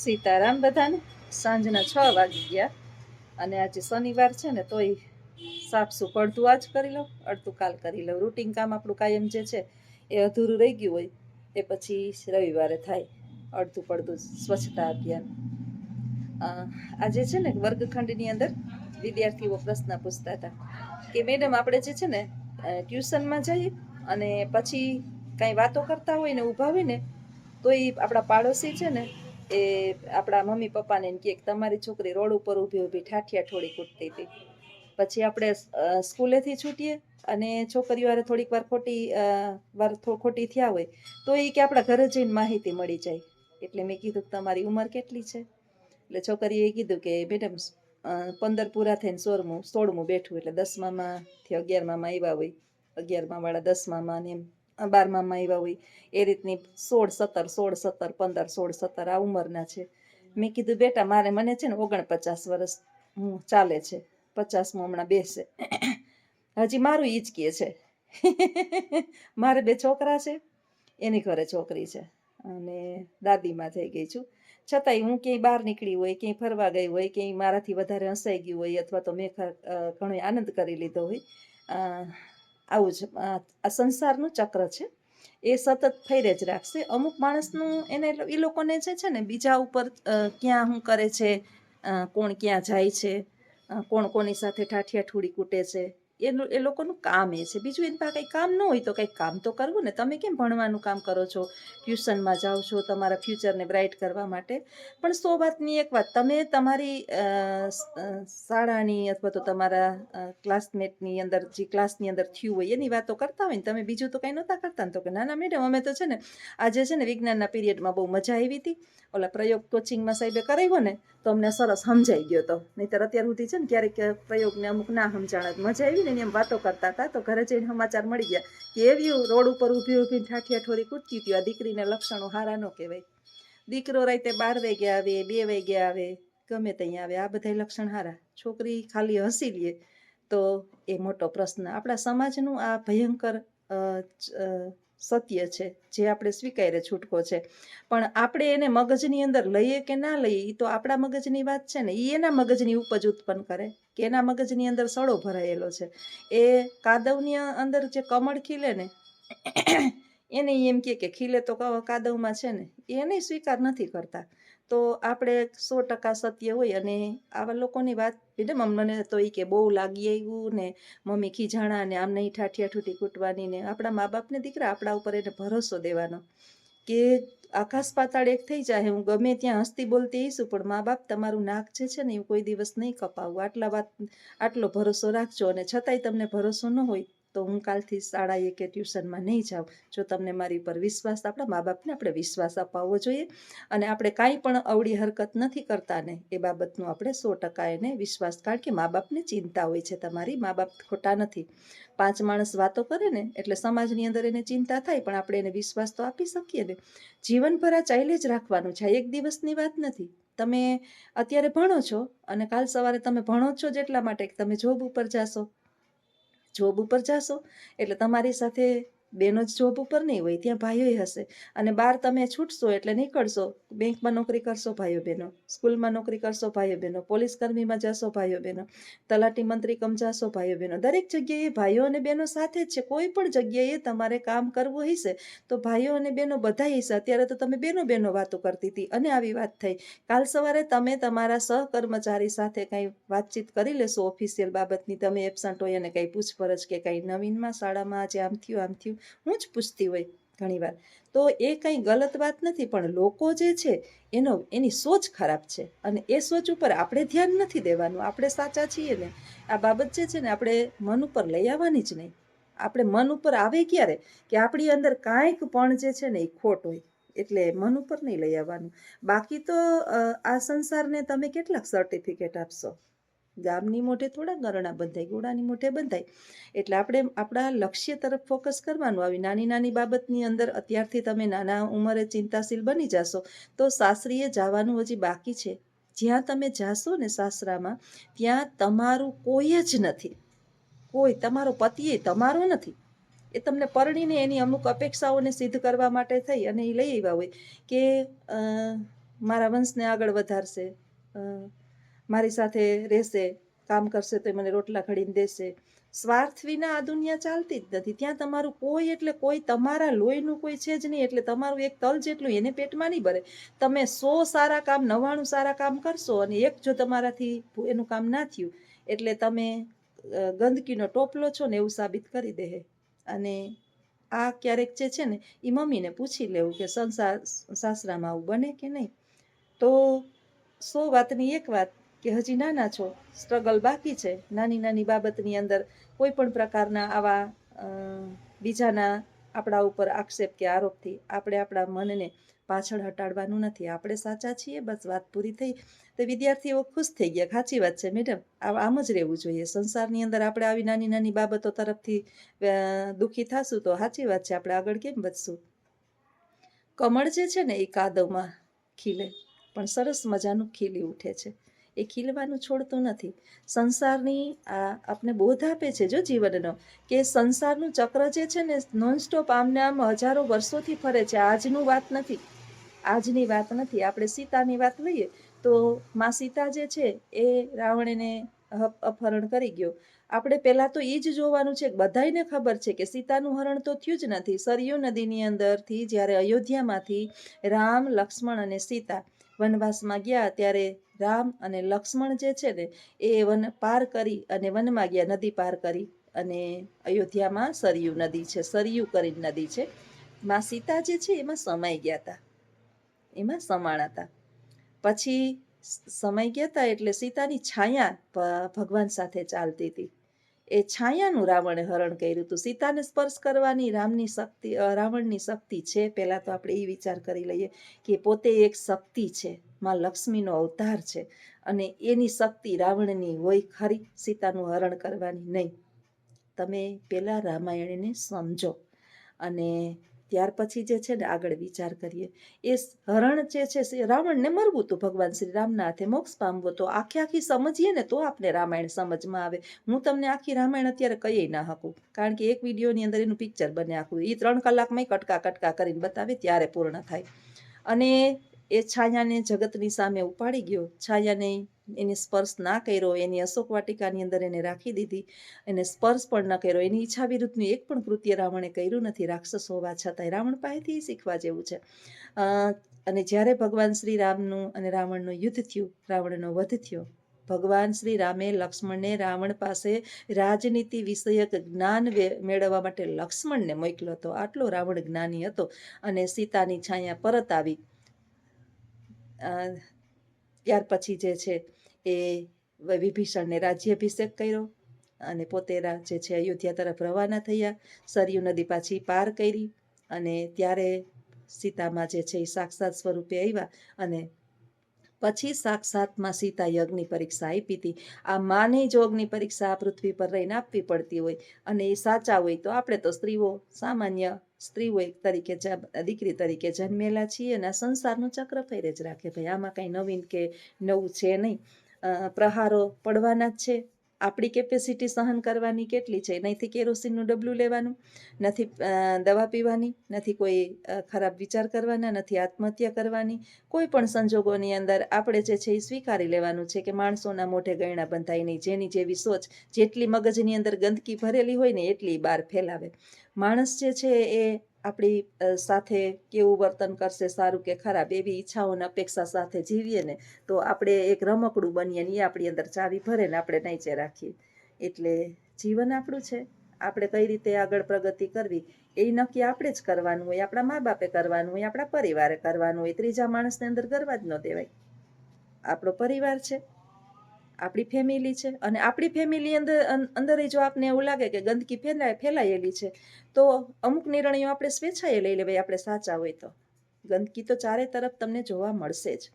સીતારામ બધાને સાંજના છ વાગી ગયા. અને આજે શનિવાર છે ને, તોય સાફસુફ અડધું આજ કરી લઉં, અડધું કાલ કરી લઉં. રૂટિન કામ આપણું કાયમ જે છે એ અધૂરું રહી ગયું હોય, એ પછી રવિવારે થાય. અડધું પડધું સ્વચ્છતા અભિયાન. આજે છે ને, વર્ગખંડની અંદર વિદ્યાર્થીઓ પ્રશ્ન પૂછતા હતા કે, મેડમ, આપણે જે છે ને ટ્યુશનમાં જઈએ અને પછી કાંઈ વાતો કરતા હોય ને, ઊભા હોય ને, તો એ આપણા પાડોશી છે ને એ આપણા મમ્મી પપ્પાને એમ કહે કે તમારી છોકરી રોડ ઉપર ઊભી ઊભી ઠાઠિયા ઠોડી કૂટતી હતી. પછી આપણે સ્કૂલેથી છૂટીએ અને છોકરીઓ હારે થોડીક વાર ખોટી વાર ખોટી થયા હોય, તો એ કે આપણા ઘરે જઈને માહિતી મળી જાય. એટલે મેં કીધું કે તમારી ઉંમર કેટલી છે? એટલે છોકરીએ કીધું કે મેડમ પંદર પૂરા થઈને સોળમું સોળમું બેઠું, એટલે દસમામાંથી અગિયારમામાં આવ્યા હોય. અગિયારમાં વાળા દસમામાં ને એમ બારમામાં આવ્યા હોય, એ રીતની સોળ સત્તર સોળ સત્તર, પંદર, સોળ સત્તર આ ઉંમરના છે. મેં કીધું, બેટા, મારે મને છે ને ઓગણપચાસ વર્ષ હું ચાલે છે. પચાસમું હમણાં બેસે. હજી મારું ઈ જ કહે છે. મારે બે છોકરા છે, એની ઘરે છોકરી છે. અને દાદીમાં થઈ ગઈ છું. છતાંય હું ક્યાંય બહાર નીકળી હોય, ક્યાંય ફરવા ગઈ હોય, ક્યાંય મારાથી વધારે હસાઈ ગયું હોય અથવા તો મેં ઘણો આનંદ કરી લીધો હોય આવું જ આ સંસારનું ચક્ર છે. એ સતત ફેરે જ રાખશે. અમુક માણસનું એને એ લોકોને જે છે ને, બીજા ઉપર ક્યાં શું કરે છે કોણ ક્યાં જાય છે કોણ કોની સાથે ઠાઠિયા ઠૂડી કૂટે છે એનું એ લોકોનું કામ એ છે. બીજું એની પાસે કંઈ કામ ન હોય તો કંઈક કામ તો કરવું ને. તમે કેમ ભણવાનું કામ કરો છો? ટ્યુશનમાં જાઓ છો તમારા ફ્યુચરને બ્રાઇટ કરવા માટે. પણ સો વાતની એક વાત. તમે તમારી શાળાની અથવા તો તમારા ક્લાસમેટની અંદર, જે ક્લાસની અંદર થયું હોય એની વાતો કરતા હોય ને, તમે બીજું તો કંઈ નહોતા કરતા ને. તો કે, ના ના, મેડમ, અમે તો છે ને, આજે છે ને વિજ્ઞાનના પીરિયડમાં બહુ મજા આવી હતી. ઓલા પ્રયોગ કોચિંગમાં સાહેબે કરાવ્યો ને, તો અમને સરસ સમજાઈ ગયો તો. નહીંતર અત્યાર સુધી છે ને ક્યારેક પ્રયોગને અમુક ના સમજાણ મજા આવી ને એમ વાતો કરતા હતા, તો ઘરે જઈને સમાચાર મળી ગયા કે એવી રોડ ઉપર ઊભી ઊભી ઠાઠિયા ઠોરી કૂદતી હતી, આ દીકરીને લક્ષણો હારા ન કહેવાય. દીકરો રાતે બાર વાગ્યા આવે, બે વાગ્યા આવે, ગમે ત્યાં આવે, આ બધા લક્ષણ હારા. છોકરી ખાલી હસી લે. તો એ મોટો પ્રશ્ન. આપણા સમાજનું આ ભયંકર સત્ય છે, જે આપણે સ્વીકારે છૂટકો છે. પણ આપણે એને મગજની અંદર લઈએ કે ના લઈએ એ તો આપણા મગજની વાત છે ને એ એના મગજની ઉપજ ઉત્પન્ન કરે કે એના મગજની અંદર સડો ભરાયેલો છે. એ કાદવની અંદર જે કમળ ખીલે ને, એને એમ કે ખીલે તો કાદવમાં છે ને, એને સ્વીકાર નથી કરતા. તો આપણે સો ટકા સત્ય હોય અને આવા લોકોની વાત મેડમ મને તો એ કે બહુ લાગી આવ્યું ને મમ્મી ખીજાણા ને આમ નહીં ઠાઠિયા ઠૂટી કૂટવાની ને આપણા મા બાપને દીકરા આપણા ઉપર એને ભરોસો દેવાનો કે આકાશ પાતાળ એક થઈ જાય, હું ગમે ત્યાં હસતી બોલતી આવીશું, પણ મા બાપ તમારું નાક જે છે ને એ કોઈ દિવસ નહીં કપાવું આટલા વાત, આટલો ભરોસો રાખજો અને છતાંય તમને ભરોસો ન હોય તો હું કાલથી શાળાએ કે ટ્યુશનમાં નહીં જાઉં જો તમને મારી ઉપર વિશ્વાસ, આપણા મા બાપને આપણે વિશ્વાસ અપાવવો જોઈએ અને આપણે કાંઈ પણ અવળી હરકત નથી કરતા ને, એ બાબતનું આપણે સો ટકા એને વિશ્વાસ, કારણ કે મા બાપને ચિંતા હોય છે તમારી મા બાપ ખોટા નથી. પાંચ માણસ વાતો કરે ને, એટલે સમાજની અંદર એને ચિંતા થાય, પણ આપણે એને વિશ્વાસ તો આપી શકીએ ને. જીવનભર આ ચાલે જ રાખવાનું છે, આ એક દિવસની વાત નથી. તમે અત્યારે ભણો છો અને કાલ સવારે તમે ભણો છો જેટલા માટે તમે જોબ ઉપર જાશો. જોબ ઉપર જાશો? એટલે તમારી સાથે બેનો જ જોબ ઉપર નહીં હોય, ત્યાં ભાઈઓય હશે. અને બહાર તમે છૂટશો એટલે નીકળશો. બેંકમાં નોકરી કરશો ભાઈઓ બહેનો, સ્કૂલમાં નોકરી કરશો ભાઈઓ બહેનો, પોલીસ કર્મીમાં જશો ભાઈઓ બહેનો, તલાટી મંત્રી કમ જશો ભાઈઓ બહેનો. દરેક જગ્યાએ ભાઈઓ અને બહેનો સાથે જ છે. કોઈ પણ જગ્યાએ તમારે કામ કરવું હશે તો ભાઈઓ અને બહેનો બધા હશે. અત્યારે તો તમે બેનો બેનો વાતો કરતી હતી અને આવી વાત થઈ. કાલ સવારે તમે તમારા સહકર્મચારી સાથે કંઈ વાતચીત કરી લેશો ઓફિશિયલ બાબતની. તમે એબસન્ટ હોય અને કંઈ પૂછપરછ કે કંઈ નવીનમાં શાળામાં આજે આમ થયું આમ થયું. હું જ પૂછતી હોય ઘણીવાર. તો એ કંઈ ગલત વાત નથી, પણ લોકો જે છે, એનો, એની સોચ ખરાબ છે. અને એ સોચ ઉપર આપણે ધ્યાન નથી દેવાનું. આપણે સાચા છીએ ને. આ બાબત જે છે ને, આપણે મન ઉપર લઈ આવવાની જ નહીં. આપણે મન ઉપર આવે ક્યારે? કે આપણી અંદર કાંઈક પણ જે છે ને, એ ખોટ હોય. એટલે મન ઉપર નહીં લઈ આવવાનું. બાકી તો આ સંસારને તમે કેટલાક સર્ટિફિકેટ આપશો? ગામની મોઢે થોડા, ગરણા બંધાય ગોળાની મોઢે બંધાય. એટલે આપણે આપણા લક્ષ્ય તરફ ફોકસ કરવાનું. આવી નાની નાની બાબતની અંદર અત્યારથી તમે નાના ઉંમરે ચિંતાશીલ બની જશો. તો સાસરીએ જવાનું હજી બાકી છે. જ્યાં તમે જાશો ને સાસરામાં, ત્યાં તમારું કોઈ જ નથી. કોઈ, તમારો પતિએ તમારો નથી. એ તમને પરણીને એની અમુક અપેક્ષાઓને સિદ્ધ કરવા માટે થઈ અને એ લઈ આવ્યા હોય કે મારા વંશને આગળ વધારશે. મારી સાથે રહેશે, કામ કરશે તો મને રોટલા ઘડીને દેશે. સ્વાર્થ વિના આ દુનિયા ચાલતી જ નથી. ત્યાં તમારું કોઈ એટલે કોઈ તમારા લોહીનું કોઈ છે જ નહીં. એટલે તમારું એક તલ જેટલું એને પેટમાં નહીં ભરે. તમે સો સારા કામ, નવ્વાણું સારા કામ કરશો અને એક જો તમારાથી એનું કામ ના થયું, એટલે તમે ગંદકીનો ટોપલો છો ને એવું સાબિત કરી દે અને આ ક્યારેક જે છે ને એ મમ્મીને પૂછી લેવું કે સંસાર, સાસરામાં આવું બને કે નહીં? તો સો વાતની એક વાત કે હજી નાના છો સ્ટ્રગલ બાકી છે, નાની નાની બાબતની અંદર કોઈ પણ પ્રકારના આવા બીજાના આપણા ઉપર આક્ષેપ કે આરોપથી આપણે આપણા મનને પાછળ હટાડવાનું નથી. આપણે સાચા છીએ, બસ વાત પૂરી થઈ. તો વિદ્યાર્થીઓ ખુશ થઈ ગયા. સાચી વાત છે મેડમ આમ જ રહેવું જોઈએ. સંસારની અંદર આપણે આવી નાની નાની બાબતો તરફથી દુઃખી થશું તો સાચી વાત છે. આપણે આગળ કેમ વધશું? કમળ જે છે ને, એ કાદવમાં ખીલે. પણ સરસ મજાનું ખીલી ઉઠે છે. એ ખીલવાનું છોડતું નથી. સંસારની આ આપણે બોધ આપે છે જો જીવનનો કે સંસારનું ચક્ર જે છે ને નોનસ્ટોપ આમને આમ હજારો વર્ષોથી ફરે છે. આજનું વાત નથી. આજની વાત નથી. આપણે સીતાની વાત લઈએ તો માં સીતા જે છે એ રાવણને અપ- અપહરણ કરી ગયો. આપણે પહેલાં તો એ જ જોવાનું છે. બધાયને ખબર છે કે સીતાનું હરણ તો થયું જ નથી. સરયુ નદીની અંદરથી જ્યારે અયોધ્યામાંથી રામ, લક્ષ્મણ અને સીતા વનવાસમાં ગયા ત્યારે રામ અને લક્ષ્મણ જે છે ને, એ વન પાર કરી અને વનમાં ગયા નદી પાર કરી અને અયોધ્યામાં સરયુ નદી છે, સરયુ કરીને નદી છે. માં સીતા જે છે એમાં સમાઈ ગયા હતા એમાં સમાણ હતા પછી સમાઈ ગયા હતા એટલે સીતાની છાયા ભગવાન સાથે ચાલતી હતી એ છાયાનું રાવણે હરણ કર્યું હતું સીતાને સ્પર્શ કરવાની રામની શક્તિ રાવણની શક્તિ છે. પહેલાં તો આપણે એ વિચાર કરી લઈએ કે પોતે એક શક્તિ છે. માં લક્ષ્મીનો અવતાર છે અને એની શક્તિ રાવણની હોય ખરી. સીતાનું હરણ કરવાની નહીં. તમે પહેલાં રામાયણને સમજો અને ત્યાર પછી જે છે ને આગળ વિચાર કરીએ. એ હરણ જે છે રાવણને મરવું હતું ભગવાન શ્રી રામના હાથે મોક્ષ પામવો તો આખે આખી સમજીએ ને તો આપણે રામાયણ સમજમાં આવે. હું તમને આખી રામાયણ અત્યારે કહીએ ના શકું. કારણ કે એક વિડીયોની અંદર એનું પિક્ચર બને આખું. એ ત્રણ કલાકમાં કટકા કટકા કરીને બતાવે ત્યારે પૂર્ણ થાય. અને એ છાયાને જગતની સામે ઉપાડી ગયો. છાયાને એને સ્પર્શ ના કર્યો, એની અશોક વાટિકાની અંદર એને રાખી દીધી. એને સ્પર્શ પણ ન કર્યો. એની ઈચ્છા વિરુદ્ધનું એક પણ કૃત્ય રાવણે કર્યું નથી. રાક્ષસ હોવા છતાંય રાવણ પાસેથી શીખવા જેવું છે. અને જ્યારે ભગવાન શ્રી રામનું અને રાવણનું યુદ્ધ થયું, રાવણનો વધ થયો, ભગવાન શ્રી રામે લક્ષ્મણને રાવણ પાસે રાજનીતિ વિષયક જ્ઞાન મેળવવા માટે લક્ષ્મણને મોકલ્યો હતો. આટલો રાવણ જ્ઞાની હતો અને સીતાની છાયા પરત આવી. ત્યાર પછી જે છે એ વિભીષણને રાજ્યાભિષેક કર્યો અને પોતે જે છે અયોધ્યા તરફ રવાના થયા. સરયુ નદી પાછી પાર કરી અને ત્યારે સીતામાં જે છે એ સાક્ષાત સ્વરૂપે આવ્યા અને પછી સાક્ષાતમાં સીતા યજ્ઞની પરીક્ષા આપી હતી. આ માને જો અગ્નિ પરીક્ષા આ પૃથ્વી પર રહીને આપવી પડતી હોય અને એ સાચા હોય તો આપણે તો સ્ત્રીઓ, સામાન્ય સ્ત્રીઓ તરીકે દીકરી તરીકે જન્મેલા છીએ અને આ સંસારનું ચક્ર ફેરે જ રાખે. ભાઈ, આમાં કંઈ નવીન કે નવું છે નહીં. પ્રહારો પડવાના જ છે. આપણી કેપેસિટી સહન કરવાની કેટલી છે? નહીંથી કેરોસીનનું ડબલું લેવાનું, નથી દવા પીવાની, નથી કોઈ ખરાબ વિચાર કરવાના, નથી આત્મહત્યા કરવાની. કોઈ પણ સંજોગોની અંદર આપણે જે છે એ સ્વીકારી લેવાનું છે કે માણસોના મોઢે ગયણા બંધાય નહીં. જેની જેવી સોચ, જેટલી મગજની અંદર ગંદકી ભરેલી હોય ને એટલી બહાર ફેલાવે. માણસ જે છે એ આપણી સાથે કેવું વર્તન કરશે, સારું કે ખરાબ, એવી ઈચ્છાઓને અપેક્ષા સાથે જીવીએ ને, તો આપણે એક રમકડું બનીએ ને એ આપણી અંદર ચાવી ભરે ને આપણે નીચે રાખીએ. એટલે જીવન આપણું છે. આપણે કઈ રીતે આગળ પ્રગતિ કરવી, એ નક્કી આપણે જ કરવાનું હોય. આપણા મા બાપે કરવાનું હોય, આપણા પરિવારે કરવાનું હોય. ત્રીજા માણસને અંદર કરવા જ ન દેવાય. આપણો પરિવાર છે. આપણી ફેમિલી છે અને આપણી ફેમિલી અંદર અંદર જો આપને એવું લાગે કે ગંદકી ફેલાય, ફેલાયેલી છે, તો અમુક નિર્ણયો આપણે સ્વેચ્છાએ લઈ લેવાય, આપણે સાચા હોય તો. ગંદકી તો ચારે તરફ તમને જોવા મળશે જ.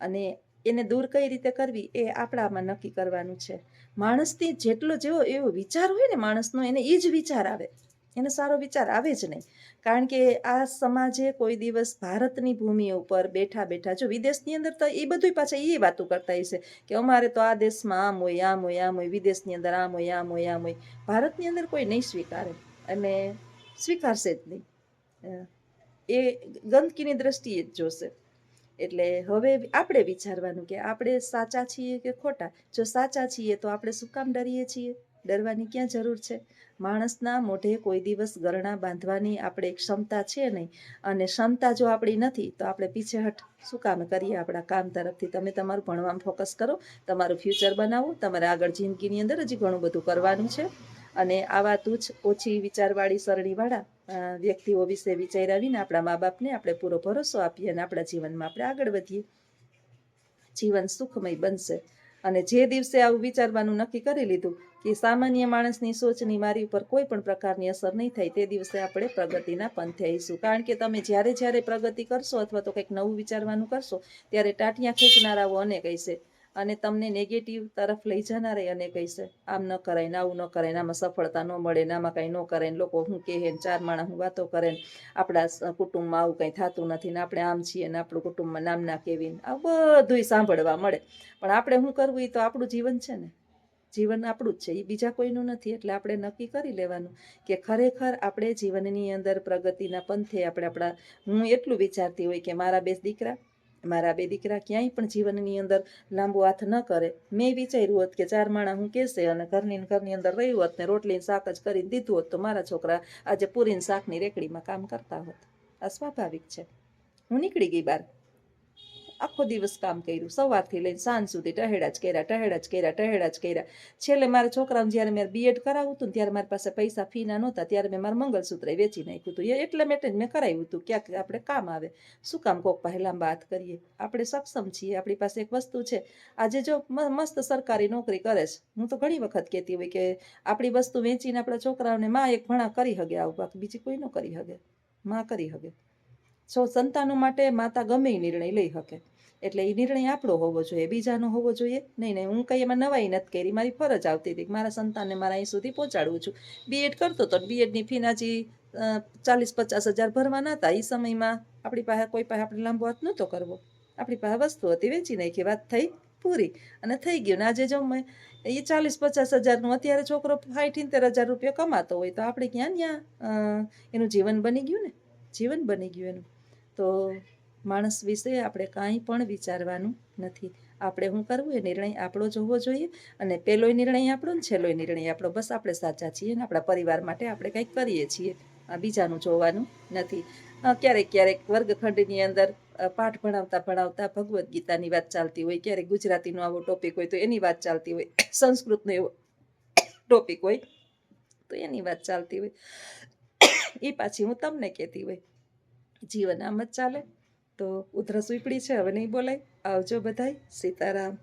અને એને દૂર કઈ રીતે કરવી એ આપણામાં નક્કી કરવાનું છે. માણસથી જેટલો જેવો એવો વિચાર હોય ને માણસનો, એને એ જ વિચાર આવે. એને સારો વિચાર આવે જ નહીં. કારણ કે આ સમાજે કોઈ દિવસ ભારતની ભૂમિ ઉપર બેઠા બેઠા, જો વિદેશની અંદર તો એ બધું પાછા એ વાતો કરતા હશે કે અમારે તો આ દેશમાં આમ હોય આમ હોય આમ હોય, વિદેશની અંદર આમ હોય આમ હોય આમ હોય. ભારતની અંદર કોઈ નહીં સ્વીકારે અને સ્વીકારશે જ નહીં. એ ગંદકીની દ્રષ્ટિએ જ જોશે. એટલે હવે આપણે વિચારવાનું કે આપણે સાચા છીએ કે ખોટા? જો સાચા છીએ તો આપણે શું કામ ડરીએ છીએ? ડરવાની ક્યાં જરૂર છે? માણસના મોઢે કોઈ દિવસ ગરણા બાંધવાની આપણે ક્ષમતા છે નહીં. અને ક્ષમતા જો આપણી નથી, તો આપણે પીછેહટ શું કામ કરીએ આપણા કામ તરફથી? તમે તમારું ભણવામાં ફોકસ કરો, તમારું ફ્યુચર બનાવો, તમારે આગળ જિંદગીની અંદર હજી ઘણું બધું કરવાનું છે. અને આવા તુચ્છ ઓછી વિચારવાળી સરણીવાળા વ્યક્તિઓ વિશે વિચારાવીને વિના આપણા મા બાપને આપણે પૂરો ભરોસો આપીએ અને આપણા જીવનમાં આપણે આગળ વધીએ. જીવન સુખમય બનશે. અને જે દિવસે આવું વિચારવાનું નક્કી કરી લીધું કે સામાન્ય માણસની સોચની મારી ઉપર કોઈ પણ પ્રકારની અસર નહીં થાય તે દિવસે આપણે પ્રગતિના પંથે આવીશું. કારણ કે તમે જ્યારે જ્યારે પ્રગતિ કરશો અથવા તો કંઈક નવું વિચારવાનું કરશો, ત્યારે ટાટિયા ખેંચનારાઓ અને કહેશે અને તમને નેગેટિવ તરફ લઈ જનારે અને કહેશે આમ ન કરાય ને આવું ન કરાય ને આમાં સફળતા ન મળે ને આમાં કંઈ ન કરે ને લોકો હું કહે ને ચાર માણસ હું વાતો કરે ને આપણા કુટુંબમાં આવું કંઈ થતું નથી ને આપણે આમ છીએ ને આપણું કુટુંબમાં નામના કેવી આ બધુંય સાંભળવા મળે. પણ આપણે શું કરવું એ તો આપણું જીવન છે ને. જીવન આપણું જ છે એ બીજા કોઈનું નથી, એટલે આપણે નક્કી કરી લેવાનું કે ખરેખર આપણે જીવનની અંદર પ્રગતિના પંથે આપણે આપણા, હું એટલું વિચારતી હોય કે મારા બે દીકરા, મારા બે દીકરા ક્યાંય પણ જીવનની અંદર લાંબો હાથ ન કરે. મેં વિચાર્યું હોત કે ચાર માણા હું કહેશે અને ઘરની ઘરની અંદર રહ્યું હોત ને રોટલીને શાક જ કરીને દીધું હોત તો મારા છોકરા આજે પૂરીને શાકની રેકડીમાં કામ કરતા હોત. આ સ્વાભાવિક છે. હું નીકળી ગઈ બહાર આખો દિવસ કામ કર્યું. સવારથી લઈને સાંજ સુધી ટહેડા જ કર્યા, ટહેડા જ કર્યા, ટહેડા જ કર્યા. છેલ્લે મારા છોકરાને જ્યારે મેં બીએડ કરાવ્યું હતું ત્યારે મારી પાસે પૈસા ફીના નહોતા, ત્યારે મેં મારું મંગલસૂત્ર વેચી નાખ્યું હતું. એ એટલે જ મેં કરાવ્યું હતું. ક્યાંક આપણે કામ આવે. શું કામ કોક પહેલાં વાત કરીએ? આપણે સક્ષમ છીએ. આપણી પાસે એક વસ્તુ છે. આજે જો મસ્ત સરકારી નોકરી કરે છે. હું તો ઘણી વખત કહેતી હોય કે આપણી વસ્તુ વેચીને આપણા છોકરાઓને માં એક ભણા કરી હગે, આવું બાકી બીજી કોઈ ન કરી હગે. માં કરી હગે. સો સંતાનો માટે માતા ગમે એ નિર્ણય લઈ શકે. એટલે એ નિર્ણય આપણો હોવો જોઈએ, બીજાનો હોવો જોઈએ. નહીં નહીં, હું કંઈ એમાં નવાઈ નથી કરી. મારી ફરજ આવતી હતી મારા સંતાનને મારા અહીં સુધી પહોંચાડવું છું. બીએડ કરતો તો બીએડની ફીના જે ચાલીસ, પચાસ હજાર ભરવાના હતા એ સમયમાં આપણી પાસે, કોઈ પાસે આપણે લાંબો હાથ નહોતો કરવો. આપણી પાસે વસ્તુ હતી, વેચી નાખી, વાત થઈ પૂરી. અને થઈ ગયું. ને આજે જો મેં એ ચાલીસ, પચાસ હજારનું, અત્યારે છોકરો સાઠ ઇતેર હજાર રૂપિયા કમાતો હોય, તો આપણે ક્યાં ત્યાં એનું જીવન બની ગયું ને? જીવન બની ગયું એનું. તો માણસ વિશે આપણે કાંઈ પણ વિચારવાનું નથી. આપણે શું કરવું? એ નિર્ણય આપણો જ હોવો જોઈએ અને પહેલોય નિર્ણય આપણો ને છેલ્લોય નિર્ણય આપણો. બસ આપણે સાચા છીએ ને આપણા પરિવાર માટે આપણે કંઈક કરીએ છીએ. આ બીજાનું જોવાનું નથી. ક્યારેક ક્યારેક વર્ગખંડની અંદર પાઠ ભણાવતા ભણાવતા ભગવદ્ ગીતાની વાત ચાલતી હોય, ક્યારેક ગુજરાતીનો આવો ટોપિક હોય તો એની વાત ચાલતી હોય, સંસ્કૃતનો એવો ટોપિક હોય તો એની વાત ચાલતી હોય. એ પાછી હું તમને કહેતી હોય. જીવન આમ જ ચાલે. તો ઉધરસ ઉપડી છે હવે નહીં બોલાય. આવજો બધાય. સીતારામ.